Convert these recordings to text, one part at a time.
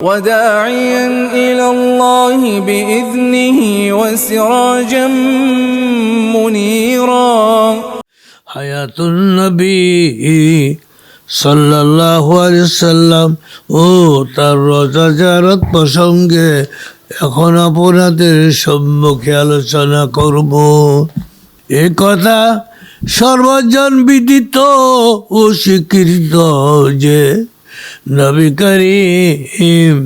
وداعيا إلى الله بإذنه وسراجا منيرا হায়াতুন নবী সাল্লাল্লাহু আলাইহি সাল্লাম ও তার রোজা জারাত প্রসঙ্গে এখন আপনাদের সম্মুখে আলোচনা করব এ কথা সর্বজন বিদিত ও স্বীকৃত যে নবী করিম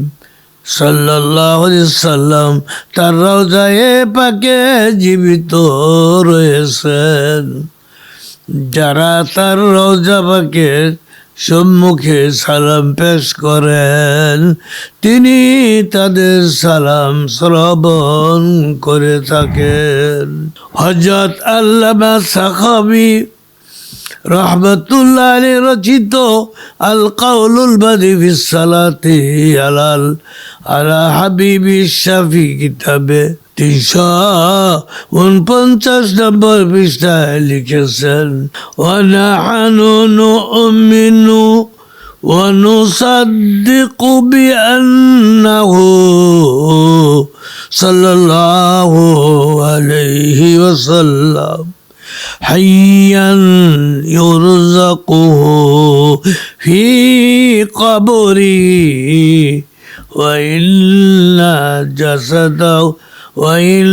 সাল্লাম তার রোজায়ে পাকে জীবিত রয়েছেন। যারা তার রোজা পাকে সম্মুখে সালাম পেশ করেন, তিনি তাদের সালাম শ্রবণ করে থাকেন। হজরত আল্লামা সাখাবি রহমতুল্লাহ আলী রচিত আল কাউলুল বাদি সালাতি আলাল আলা হাবিবি শাফি কিতাবে তিনশো উনপঞ্চাশ নম্বর পৃষ্ঠায় লিখেছেন ওয়ানাহানু নুমিনু ونصدق بأنه صلى الله عليه وسلم حيا يرزقه في قبره وإن جسده وإن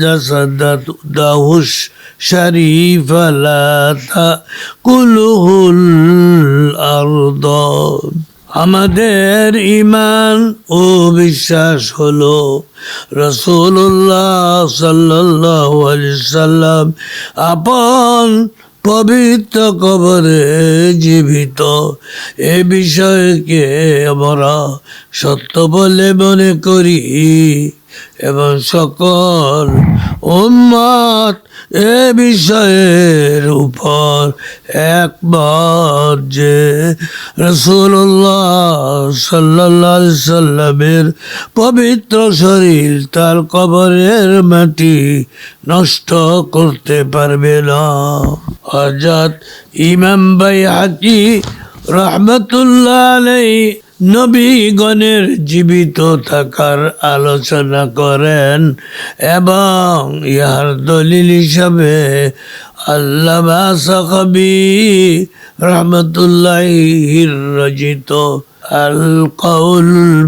جسده الشريف لا تأكله الأرض. আমাদের ইমান ও বিশ্বাস হলো রসুল্লাহ সাল্লাহ সাল্লাম আপন পবিত্র কবরে জীবিত। এ বিষয়কে আমরা সত্য বলে মনে করি এবং সকল উম্মত এ বিষয়ের উপর একবার যে রসুল্লাহ সাল্লাহ সাল্লামের পবিত্র শরীর তার কবরের মাটি নষ্ট করতে পারবে না। হজরত ইমাম বাই হাকি রহমতুল্লাহ নবীগণের জীবিত থাকার আলোচনা করেন এবং ইহার দলিল হিসাবে আল্লাহ রহমতুল্লাহ রচিত আল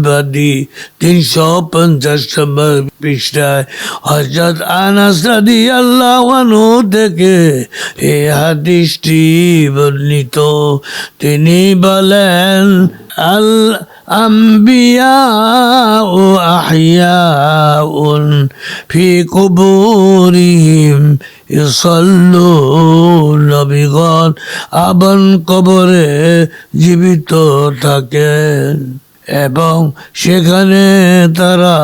বাদি, তিনশো পঞ্চাশ নম্বর পৃষ্ঠায় হজরত আনাস রাদি আল্লাহ থেকে এ হাদিসটি বর্ণিত। তিনি বলেন, আল আম্বিয়া ও আহিয়া ফি কুবুরিহিম ইসল্লু নবীগণ আবন কবরে জীবিত থাকেন এবং সেখানে তারা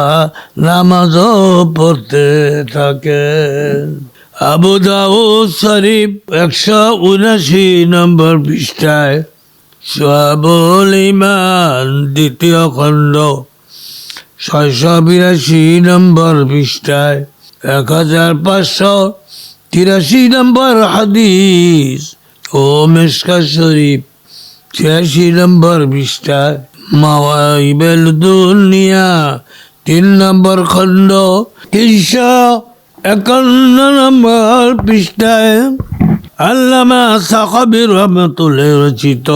নামাজও পড়তে থাকেন। আবু দাউদ শরীফ একশো উনাশি নম্বর পৃষ্ঠায় সোয়াবুল ইমান দ্বিতীয় খণ্ড, ছয়শো বিরাশি নম্বর পৃষ্ঠায়, এক হাজার পাঁচশো তিরাশি নম্বর হাদিস ও মেসকা শরীফ, ছিয়াশি নম্বর পৃষ্ঠায়, মাওয়াইবেল দুনিয়া, তিন নম্বর খণ্ড, তিনশো একান্ন নম্বর পৃষ্ঠায়, আল্লামা সাকাবির রহমতুল্লাহ রচিত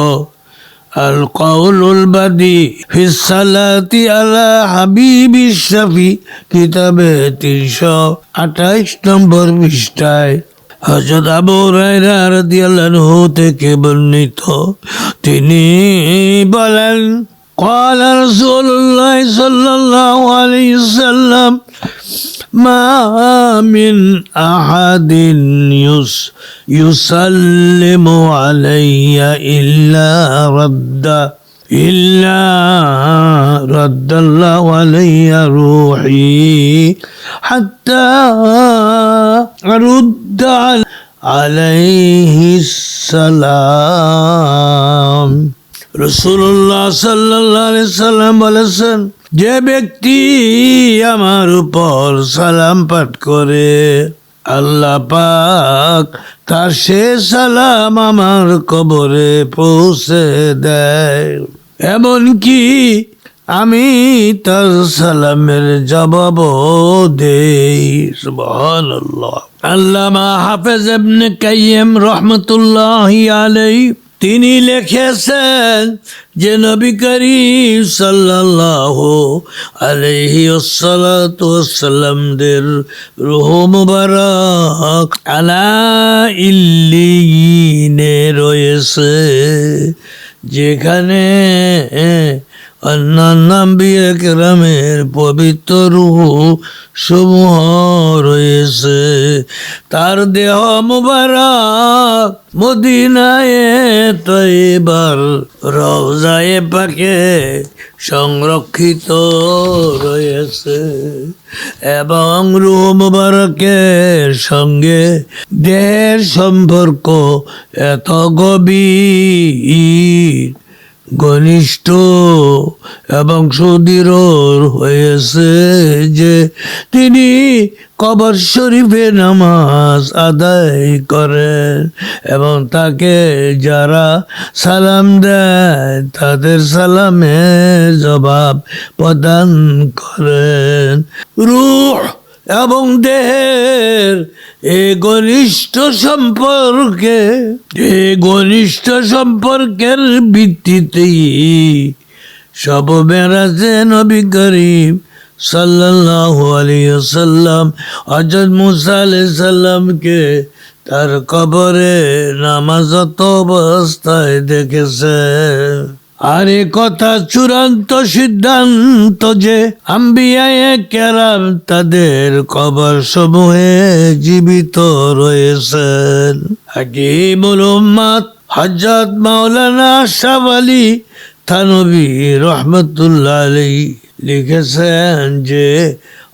القول البدي في الصلاة على حبيب الشفي কিতাবে তিনশো আঠাইশ নম্বর পৃষ্ঠায় হজরত আবু রায়রা রাদিয়াল্লাহু থেকে বর্ণিত তিনি বলেন قال رسول الله صلى الله عليه وسلم ما من أحد يس يسلم علي إلا رد إلا رد الله علي روحي حتى أرد عليه السلام. رسول الله صلى الله عليه وسلم যে ব্যক্তি আমার উপর সালাম পাঠ করে, আল্লাহ পাক তার সে সালাম আমার কবরে পৌঁছে দেয়। এমনকি আমি তার সালামের জবাব দেই আল্লামা হাফেজ রাহমাতুল্লাহি আলাইহি তিনি লিখেছেন যে নবী করিম সাল্লাল্লাহু আলাইহি ওয়াসসালাতু রোহ রূহ মুবারক আলা ইল্লিনে রয়েছে। যেখানে কেরামের পবিত্র রূহ সমূহ রয়েছে। তার দেহ মুবারক মদিনায় পাকে সংরক্ষিত রয়েছে। এবং রুহ মুবারকের সঙ্গে দেহের সম্পর্ক এত গভীর। ঘনিষ্ঠ এবং সুদৃঢ় হয়েছে যে তিনি কবর শরীফে নামাজ আদায় করেন এবং তাকে যারা সালাম দেয়, তাদের সালামের জবাব প্রদান করেন। রূহ এবং দেহের এ ঘনিষ্ঠ সম্পর্কে, এ ঘনিষ্ঠ সম্পর্কের ভিত্তিতেই সব মেরাজে নবী করিম সাল্লাল্লাহু আলাইহি সাল্লাম হযরত মুসা তার কবরে নামাজত অবস্থায় দেখেছে। আর কথা চূড়ান্ত সিদ্ধান্ত যে আম্বিয়ায়ে কেরাম তাদের কবর সমূহে জীবিত রয়েছেন। হাকিমুল উম্মাদ হজরত মাওলানা আশরাফ আলী থানবী রহমতুল্লাহ আলী লিখেছেন যে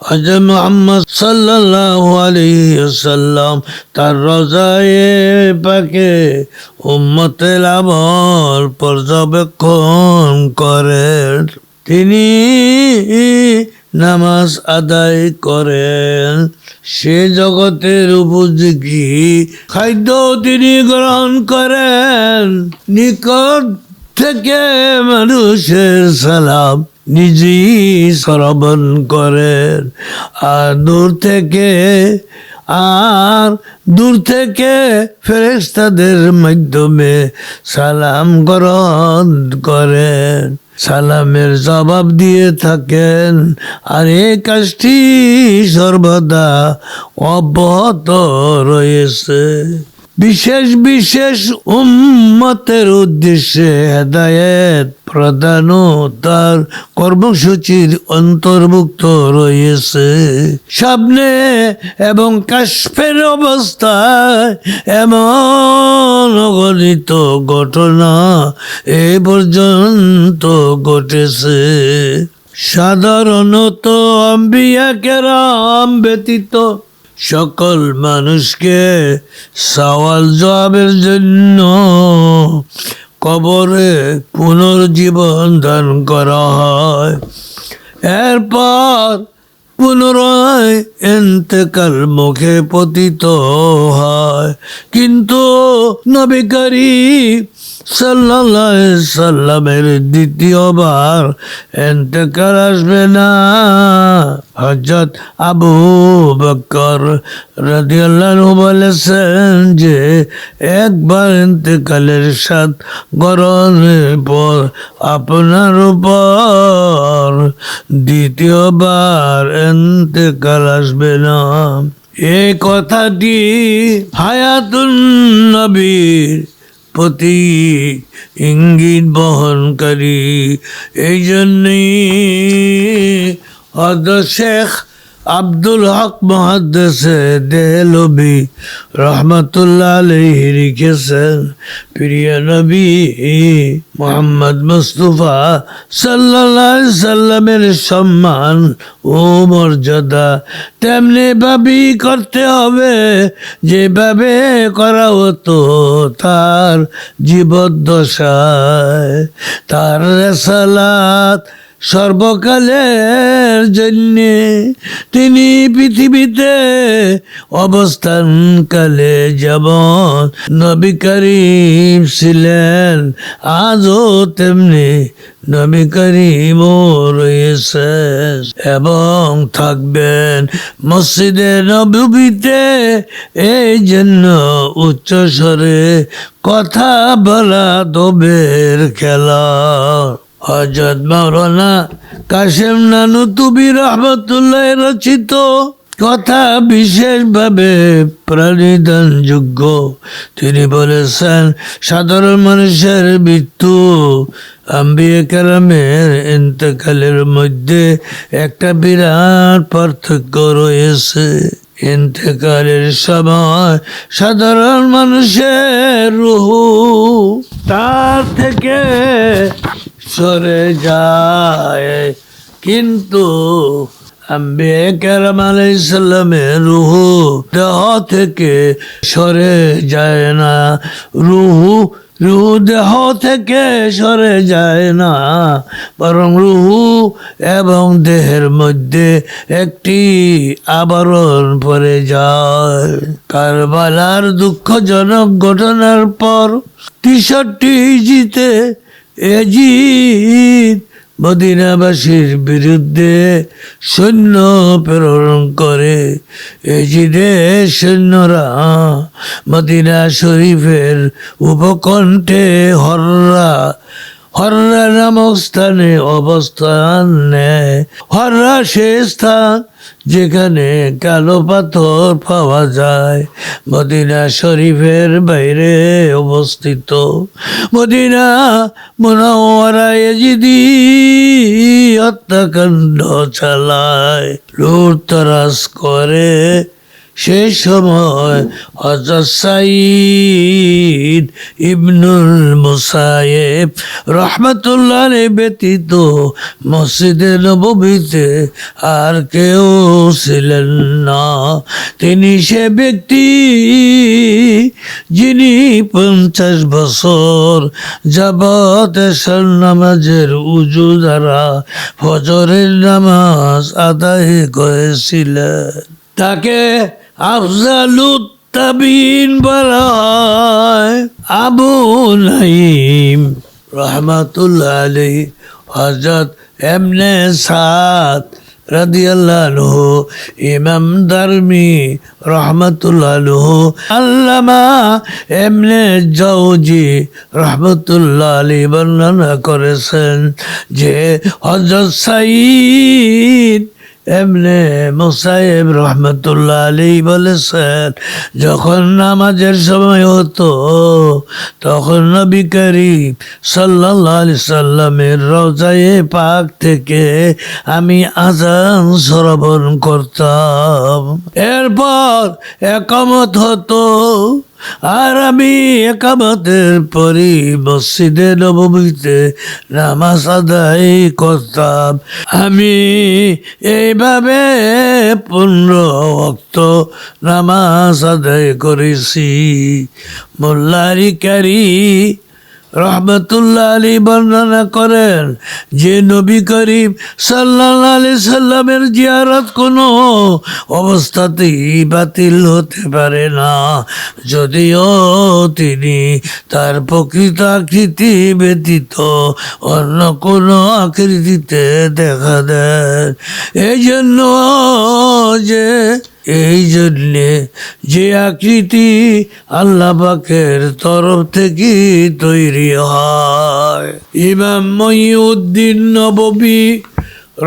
হজরত মোহাম্মদ সাল্লাল্লাহু আলাইহি ওয়াসাল্লাম তার রজায়ে পাকে উম্মতের আমল পর্যবেক্ষণ করেন। তিনি নামাজ আদায় করেন। সে জগতের উপযোগী খাদ্য তিনি গ্রহণ করেন। নিকট থেকে মানুষের সালাম নিজেই শ্রবণ করেন আর দূর থেকে, আর দূর থেকে ফেরেস্তাদের মাধ্যমে সালাম গ্রহণ করেন। সালামের জবাব দিয়ে থাকেন, আর এই কাজটি সর্বদা অব্যাহত রয়েছে। বিশেষ বিশেষ উম্মতের উদ্দেশ্যে হেদায়েত প্রদান তার কর্মসূচির অন্তর্ভুক্ত রয়েছে। সামনে এবং কাশ্মের অবস্থায় এমন অগণিত ঘটনা এ পর্যন্ত ঘটেছে। সাধারণত আম্বিয়া কেরাম ব্যতীত সকল মানুষকে সওয়াল জবাবের জন্য কবরে পুনর্জীবন দান করা হয়। এরপর পুনরায় এন্তেকাল মুখে পতিত হয়। কিন্তু নবী করিম সাল্লাল্লাহু আলাইহি সাল্লামের দ্বিতীয়বার এন্তেকাল আসবে না। হজরত আবু বকর রাদিয়াল্লাহু বলেছেন যে, একবার ইন্তেকালের সাত গরণের পর আপনার উপর দ্বিতীয়বার এন্তেকাল আসবে না। এই কথাটি হায়াতুন নবীর প্রতি ইঙ্গিত বহনকারী। এই জন্যই হদ শেখ আব্দুল হক মহাদ্দেশে দেহলবি রহমতুল্লাহ আলহি লিখেছেন, প্রিয় নবী মোহাম্মদ মুস্তফা সাল্লাহ সাল্লামের সম্মান ও মর্যাদা তেমনি ভাবেই করতে হবে, যেভাবে করা হতো তার জীবদ্দশায়, তার রেসালাত সর্বকালের জন্যে তিনি পৃথিবীতে অবস্থানকালে যেমন নবী করিম ছিলেন, আজও তেমনি নবী করিমও রয়েছে এবং থাকবেন মসজিদে নবীতে। এই জন্য উচ্চ স্বরে কথা বলা দবের খেলা। হজরত মাওলানা কাশেম নানু তুবি রহমতুল্লাহ রচিত কথা বিশেষভাবে প্রাণীদানযোগ্য। তিনি বলেছেন, সাধারণ মানুষের মৃত্যু আম্বিয়া ইন্তকালের মধ্যে একটা বিরাট পার্থক্য রয়েছে। ইন্তেকালের সময় সাধারণ মানুষের রুহু তার থেকে সরে যায়, কিন্তু আম্বিয়া কালাম আলাইসাল্লামের রুহু দেহ থেকে সরে যায় না। রুহু রুহু দেহ থেকে সরে যায় না, বরং রুহু এবং দেহের মধ্যে একটি আবরণ পড়ে যায়। কারবালার দুঃখজনক ঘটনার পর তেষট্টি জিতে এজিদ মদিনাবাসীর বিরুদ্ধে সৈন্য প্রেরণ করে। এজিদের সৈন্যরা মদিনা শরীফের উপকণ্ঠে হররা হররা নামক স্থানে অবস্থান নেয়। হররা সে স্থান যেখানে কালো পাথর পাওয়া যায়। মদিনা শরীফের বাইরে অবস্থিত। মদিনা মনোয়ারা এজিদি হত্যাকাণ্ড চালায়। লুটতরাজ করে সে সময় হজরত সাইদ ইবনুল মুসায়েব রহমতুল্লাহ ব্যতীত মসজিদে নবীতে আর কেউ ছিলেন না। তিনি সে ব্যক্তি যিনি পঞ্চাশ বছর যাবত নামাজের উজু দ্বারা ফজরের নামাজ আদায় করেছিলেন। তাকে আফজালুত আবু নাইম রহমাতুল্লাহ আলী হজরত এমনে সাদ রাদিয়াল্লাহু ইমাম দারমি রহমতুল্লাহ আল্লামা এমনে জৌজি রহমতুল্লাহ আলী বর্ণনা করেছেন যে হজরত সাইদ এমনে মোসাইব রহমতুল্লাহ আলী বলেছেন, যখন নামাজের সময় হতো, তখন নবী করিম সাল্লাহ আলি সাল্লামের রজায়ে পাক থেকে আমি আজান শ্রবণ করতাম। এরপর একমত হতো। আর আমি একামতের পরই মসজিদে নবমীতে নামাজ আদায় করতাম। আমি এইভাবে পনেরো অক্ত নামাজ আদায় করেছি। মোল্লারি কারি রহমতুল্লাহ আলী বর্ণনা করেন যে নবী করিম সাল্লাহ আলি সাল্লামের জিয়ারত কোনো অবস্থাতেই বাতিল হতে পারে না। যদিও তিনি তার প্রকৃত আকৃতি ব্যতীত অন্য কোনো আকৃতিতে দেখা দেন। এই জন্য যে এই জন্যে যে আকৃতি আল্লাহ পাকের তরফ থেকে তৈরি হয়। ইমাম মহিউদ্দিন নবী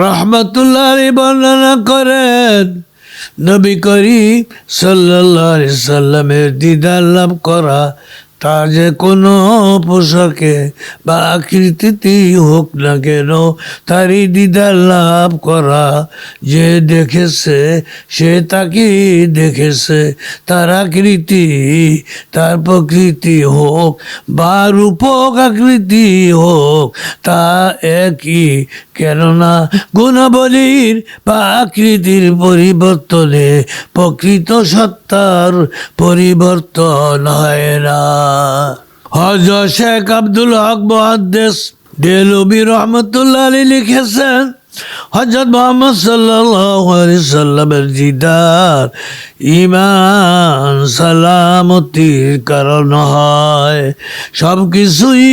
রহমতুল্লাহ বর্ণনা করেন, নবী করিম সাল্লাহ সাল্লামের দিদার লাভ করা তা যে কোনো পোশাকে বা আকৃতিতেই হোক না কেন, তারই দিদার লাভ করা যে দেখেছে, সে তাকেই দেখেছে। তার আকৃতি, তার প্রকৃতি হোক বা রূপক আকৃতি হোক, তা একই। কেননা গুণাবলীর বা আকৃতির পরিবর্তনে প্রকৃত সত্তার পরিবর্তন হয় না। হজর শেখ আব্দুল হক মহাদ্দেশ দেলবি রহমতুল্লাহ লিখেছেন হজরত মোহাম্মদ সাল্লামের জিদার ইমান সালামতির কারণ হয়। সব কিছুই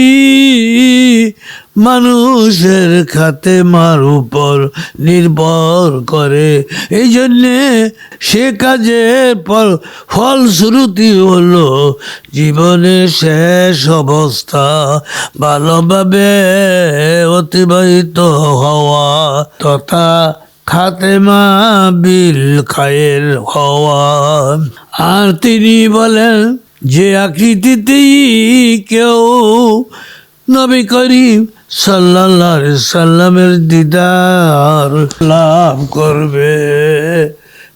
মানুষের খাতে মার উপর নির্ভর করে। এই জন্যে সে কাজের পর ফলশ্রুতি হলো জীবনের শেষ অবস্থা ভালোভাবে অতিবাহিত হওয়া, তথা খাতেমা বিল খায়ের হওয়া। আর তিনি বলেন, যে আকৃতিতেই কেউ নবী করিম আলাইহি সাল্লামের দিদার লাভ করবে।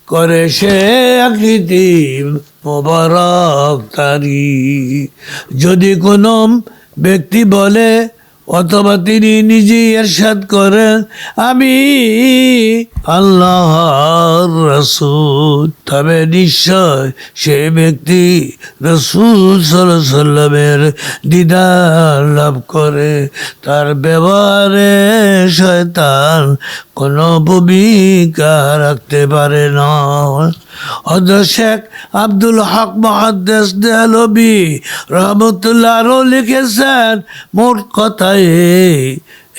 করে সে আকৃতি মোবারক তারি। যদি কোনো ব্যক্তি বলে অথবা তিনি নিজেই এরশাদ করেন, আমি আল্লাহর রসুল। তবে নিশ্চয় সে ব্যক্তি রসুল সাল্লামের দিদার লাভ করে। তার ব্যবহারে শয়তান কোনো ভূমিকা রাখতে পারে না। হজরত শেখ আব্দুল হক মহাদ্দেশ দেয়ালবি রহমতুল্লাহ লিখেছেন, মোট কথায়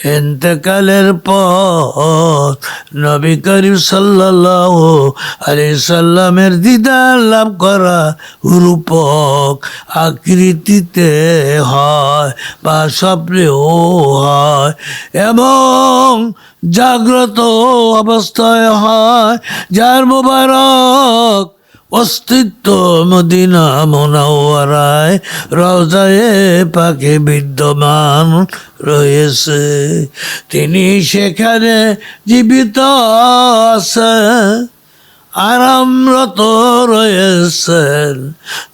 এতেকালের পর নবী করিম সাল্লাল্লাহু আলাইহি সাল্লামের দিদার লাভ করা রূপক আকৃতিতে হয় বা স্বপ্নেও হয় এবং জাগ্রত অবস্থায় হয়, যার মোবারক অস্তিত্ব মদিনা মোনাওয়ারায় রজায়ে পাকে বিদ্যমান রয়েছে। তিনি সেখানে জীবিত আছে আরামরত রয়েছেন,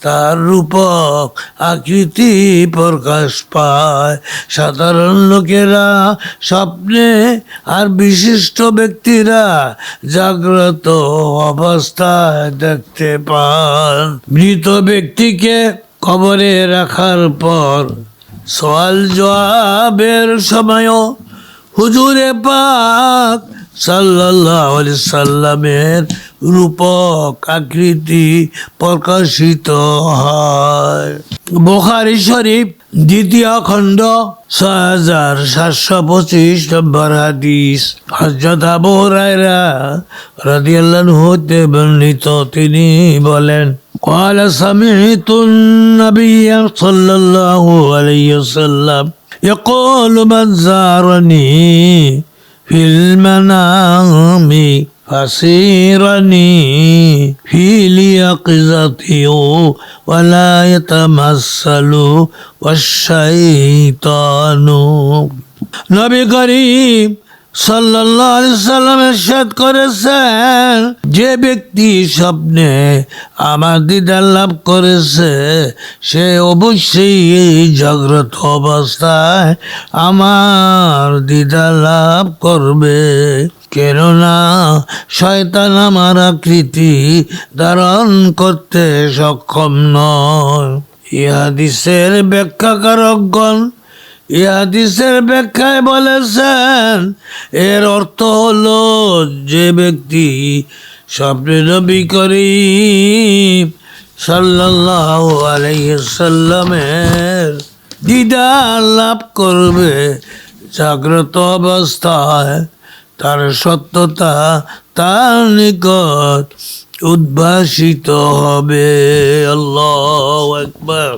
তার রূপক আকৃতি প্রকাশ পায়। সাধারণ লোকেরা স্বপ্নে আর বিশিষ্ট ব্যক্তিরা জাগ্রত অবস্থায় দেখতে পান। মৃত ব্যক্তিকে কবরে রাখার পর সওয়াল জবাবের সময়ও হুজুরে পাক আলাইহি সাল্লামের রূপক আকৃতি প্রকাশিত হয় বোখারি শরীফ দ্বিতীয় খণ্ড ছয় হাজার সাতশো পঁচিশ নম্বর হাদিস হজরত আবু হুরায়রা রাদিয়াল্লাহু হতে বর্ণিত তিনি বলেন قال سمعت النبي صلى الله عليه وسلم يقول من زارني في المنام فسيرني في اليقظة ولا يتمثل والشيطان নবী করিম সাল্লাল্লাহু করেছেন, যে ব্যক্তি স্বপ্নে আমার দিদার লাভ করেছে, সে অবশ্যই জাগ্রত অবস্থায় আমার দিদার লাভ করবে। কেননা শয়তান আমার আকৃতি ধারণ করতে সক্ষম নয়। ইহাদিসের ব্যাখ্যাকারকগণ ইহাদিসের ব্যাখ্যায় বলেছেন, এর অর্থ হলো যে ব্যক্তি স্বপ্নে নবী করি সাল্লাল্লাহু আলাইহি সাল্লামের দিদার লাভ করবে, জাগ্রত অবস্থায় তার সত্যতা তার নিকট উদ্ভাসিত হবে। আল্লাহ একবার